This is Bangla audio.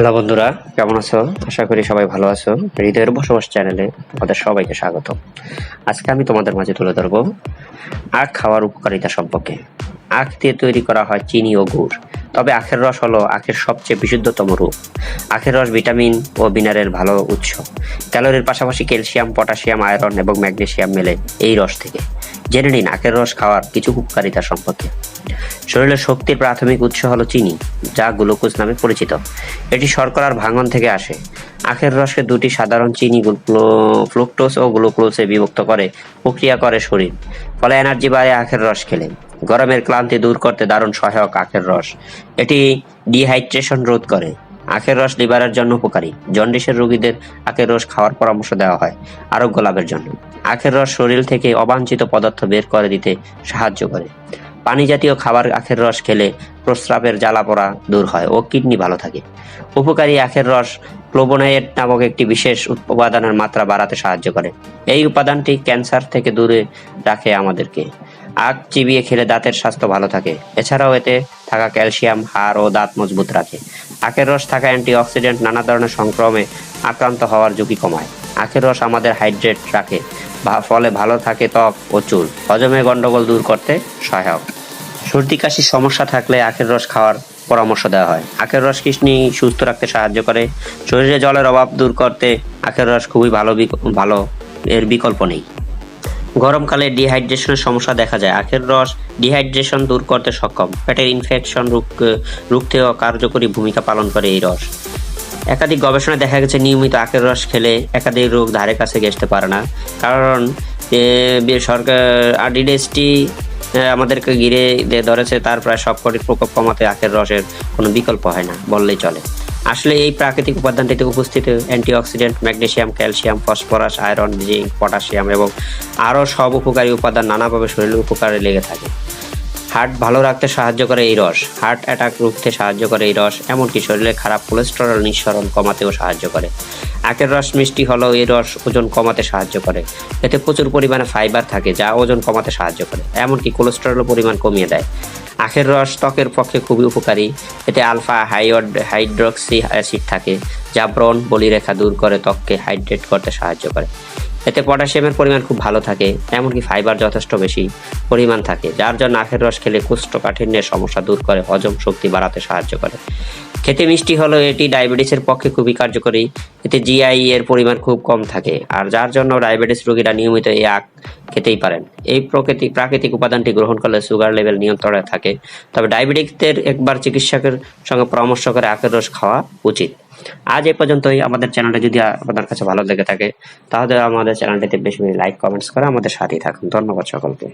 হ্যালো বন্ধুরা, কেমন আছো? আশা করি সবাই ভালো আছো। হৃদয়ের বসবাস চ্যানেলে তোমাদের সবাইকে স্বাগত। আজকে আমি তোমাদের মাঝে তুলে ধরবো আখ খাওয়ার উপকারিতা সম্পর্কে। আখ দিয়ে তৈরি করা হয় চিনি ও গুড়। তবে আখের রস হলো আখের সবচেয়ে বিশুদ্ধতম রূপ। আখের রস ভিটামিন ও মিনারেল ভালো উৎস। ক্যালোরির পাশাপাশি ক্যালসিয়াম, পটাশিয়াম, আয়রন এবং ম্যাগনেসিয়াম মেলে এই রস থেকে। জেনে নিন, আখের রস খাওয়ার কিছু উপকারিতা সম্পর্কে। শরীরের শক্তির প্রাথমিক উৎস হলো চিনি, যা গ্লুকোজ নামে পরিচিত। এটি শর্করার ভাঙন থেকে আসে। আখের রসকে দুটি সাধারণ চিনি ফ্লুক্টোজ ও গ্লুকোজে বিভক্ত করে, প্রক্রিয়া করে শরীর। ফলে এনার্জি বাড়ে আখের রস খেলে। গরমের ক্লান্তি দূর করতে দারুণ সহায়ক আখের রস। এটি ডিহাইড্রেশন রোধ করে। আখের রস লিভারের জন্য উপকারী। জন্ডিসের রোগীদের আখের রস খাওয়ার পরামর্শ দেওয়া হয় আরোগ্য লাভের জন্য। আখের রস শরীর থেকে অবাঞ্ছিত পদার্থ বের করে দিতে সাহায্য করে। পানি জাতীয় খাবার আখের রস খেলে প্রস্রাবের জ্বালা পড়া দূর হয় ও কিডনি ভালো থাকে। উপকারী আখের রস প্লোবোনাইড নামক একটি বিশেষ উপাদানের মাত্রা বাড়াতে সাহায্য করে। এই উপাদানটি ক্যান্সার থেকে দূরে রাখে আমাদেরকে। আখ চিবিয়ে খেলে দাঁতের স্বাস্থ্য ভালো থাকে। এছাড়াও এতে থাকা ক্যালসিয়াম, হাড় ও দাঁত মজবুত রাখে। আখের রস থাকা অ্যান্টিঅক্সিডেন্ট নানা ধরনের সংক্রমে আক্রান্ত হওয়ার ঝুঁকি কমায়। আখের রস আমাদের হাইড্রেট রাখে ফলে ভালো থাকে ত্বক ও চুল। হজমে গন্ডগোল দূর করতে সহায়ক। সর্দি কাশির সমস্যা থাকলে আখের রস খাওয়ার পরামর্শ দেওয়া হয়। আখের রস কিডনি সুস্থ রাখতে সাহায্য করে। শরীরে জলের অভাব দূর করতে আখের রস খুবই ভালো ভালো এর বিকল্প নেই। গরমকালে ডিহাইড্রেশনের সমস্যা দেখা যায়। আখের রস ডিহাইড্রেশন দূর করতে সক্ষম। পেটের ইনফেকশন রুখতেও কার্যকরী ভূমিকা পালন করে এই রস। একাধিক গবেষণায় দেখা গেছে, নিয়মিত আখের রস খেলে একাধিক রোগ ধারে কাছে ঘেসতে পারে না। কারণ সরকার আরডিডিএসটি আমাদেরকে ঘিরে ধরেছে, তার প্রায় সবকটি প্রকোপ কমাতে আখের রসের কোনো বিকল্প হয় না, বললেই চলে। আসলে এই প্রাকৃতিক উপাদানটিতে উপস্থিত antioxidant magnesium calcium, phosphorus, iron, zinc, potassium এবং আরও সব উপকারী উপাদান নানাভাবে শরীরের উপকারে লেগে থাকে। হার্ট ভালো রাখতে সাহায্য করে এই রস। হার্ট অ্যাটাক রুখতে সাহায্য করে এই রস, এমনকি শরীরে খারাপ কোলেস্টেরল নিঃসরণ কমাতেও সাহায্য করে। আখের রস মিষ্টি হলেও এই রস ওজন কমাতে সাহায্য করে। এতে প্রচুর পরিমাণে ফাইবার থাকে যা ওজন কমাতে সাহায্য করে, এমনকি কোলেস্টেরল পরিমাণ কমিয়ে দেয়। আখের রস ত্বকের পক্ষে খুবই উপকারী। এতে আলফা হাইড হাইড্রক্সি অ্যাসিড থাকে, যা ব্রণ বলিরেখা দূর করে ত্বককে হাইড্রেট করতে সাহায্য করে। এতে পটাশিয়ামের পরিমাণ খুব ভালো থাকে, এমনকি ফাইবার যথেষ্ট বেশি পরিমাণ থাকে, যার জন্য আখের রস খেলে কোষ্ঠকাঠিন্যের সমস্যা দূর করে, হজম শক্তি বাড়াতে সাহায্য করে। খেতে মিষ্টি হলেও এটি ডায়াবেটিসের পক্ষে খুবই কার্যকরী, এতে জিআই এর পরিমাণ খুব কম থাকে, আর যার জন্য ডায়াবেটিস রোগীরা নিয়মিত এই আখ খেতেই পারেন। এই প্রকৃতি প্রাকৃতিক উপাদানটি গ্রহণ করলে সুগার লেভেল নিয়ন্ত্রণে থাকে, তবে ডায়াবেটিকদের একবার চিকিৎসকের সঙ্গে পরামর্শ করে আখের রস খাওয়া উচিত। আজ এ পর্যন্তই। আমাদের চ্যানেলটা যদি আপনার কাছে ভালো লেগে থাকে, তাহলে আমাদের চ্যানেলটিতে বেশি বেশি লাইক কমেন্টস করে আমাদের সাথেই থাকুন। ধন্যবাদ সকলকে।